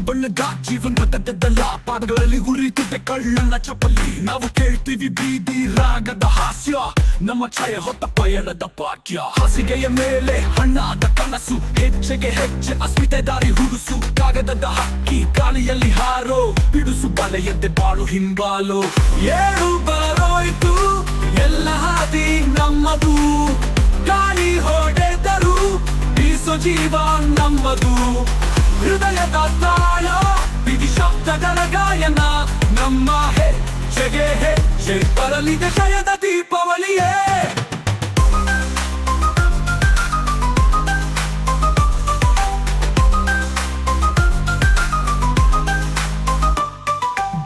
ಬಣ್ಣದ ಜೀವನದಲ್ಲ ಪಾದಗಳಲ್ಲಿ ಉರಿತುತ್ತೆ ಕಳ್ಳನ ಚಪಲಿ ನಾವು ಕೇಳ್ತೀವಿ ಬೀದಿ ರಾಗದ ಹಾಸ್ಯ, ನಮ್ಮ ಛಾಯೆ ಹೊತ್ತ ಪಯಣದ ಪಾಠ್ಯ ಹಾಸಿಗೆಯ ಮೇಲೆ ಹಣ್ಣಾದ ಕನಸು, ಹೆಜ್ಜೆಗೆ ಹೆಜ್ಜೆ ಅಸ್ಮಿತೆ ದಾರಿ ಹುಡುಸು. ಕಾಗದದ ಹಕ್ಕಿ, ಗಾಳಿಯಲ್ಲಿ ಹಾರೋ, ಬಿಡುಸು ಬಲೆಯದ್ದೆ ಬಾಳು ಹಿಂಬಾಲು. ಏಳು ಬರೋಯ್ತು, ಎಲ್ಲ ಹಾದಿ ನಮ್ಮದು. ಗಾಳಿ ಹೊಡೆದರು, ಬೀಸೋ ಜೀವ ನಮ್ಮದು. ದೀಪಾವಳಿಯೇ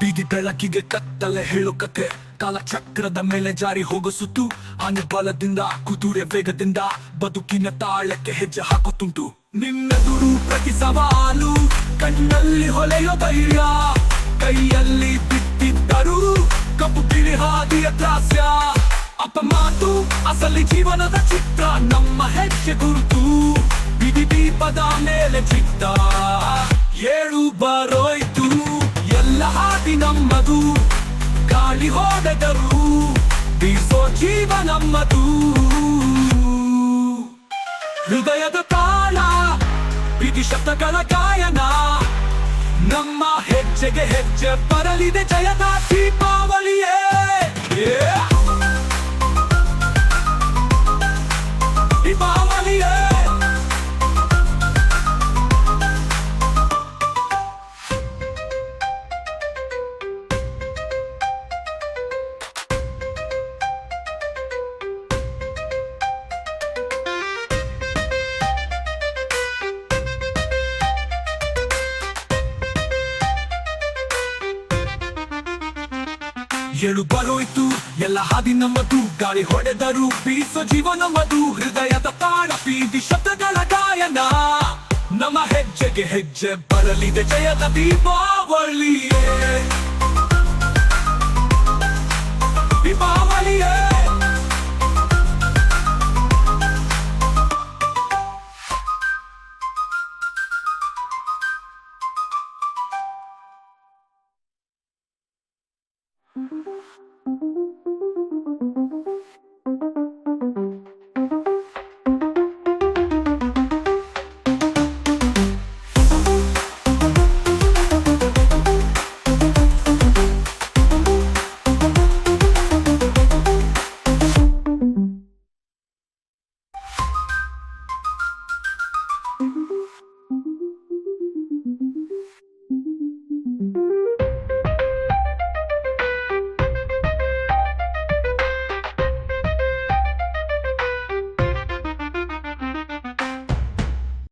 ಬೀದಿ ಬೆಳಕಿಗೆ ಕತ್ತಲೆ ಹೇಳು ಕತೆ ಕಾಲಚಕ್ರದ ಮೇಲೆ ಜಾರಿ ಹೋಗಿಸುತ್ತು ಆನೆ ಬಲದಿಂದ, ಕುದುರೆ ವೇಗದಿಂದ ಬದುಕಿನ ತಾಳಕ್ಕೆ ಹೆಜ್ಜೆ ಹಾಕುತ್ತುಂಟು. ನಿನ್ನೆದುರು ಪ್ರತಿ ಸವಾಲು ಕಣ್ಣಲ್ಲಿ ಹೊಲೆಯೋ ಧೈರ್ಯ, ಕೈಯಲ್ಲಿ ಬಿಟ್ಟಿದ್ದರು ಕಪ್ಪು ಬಿಳಿ ಹಾದಿಯ ತ್ರಾಸ್ಯ. ಮಾತು, ಅಸಲಿ ಜೀವನದ ಚಿತ್ರ. ನಮ್ಮ ಹೆಜ್ಜೆ ಗುರುತು, ಬಿಡಿ ದೀಪದ ಮೇಲೆ ಚಿತ್ತ. ಏಳು ಬರೋಯ್ತು, ಎಲ್ಲ ಹಾದಿ ನಮ್ಮದು. ಗಾಳಿ ಹೊಡೆದರು, ಬೀಸೋ ಜೀವ ನಮ್ಮದು. ಹೃದಯದ ತಾಳ ಬಿಡಿ ಶಬ್ದಗಳ ಗಾಯನ. ನಮ್ಮ ಹೆಜ್ಜೆಗೆ ಹೆಜ್ಜೆ ಬರಲಿದೆ ಜಯದ ದೀಪಾವಳಿಯೇ Eh? Yeah! ಏಳು ಬರೋಯ್ತು. ಎಲ್ಲ ಹಾದಿ ನಮ್ಮದು ಗಾಳಿ ಹೊಡೆದರು ಬೀಸೋ ಜೀವನ ಮಧು, ಹೃದಯದ ತಾಳ ಬೀದಿ ಶಬ್ದಗಳ ಗಾಯನ. ನಮ್ಮ ಹೆಜ್ಜೆಗೆ ಹೆಜ್ಜೆ ಬರಲಿದೆ ಜಯದ ದೀಪಾವಳಿಯೇ. Mm-hmm.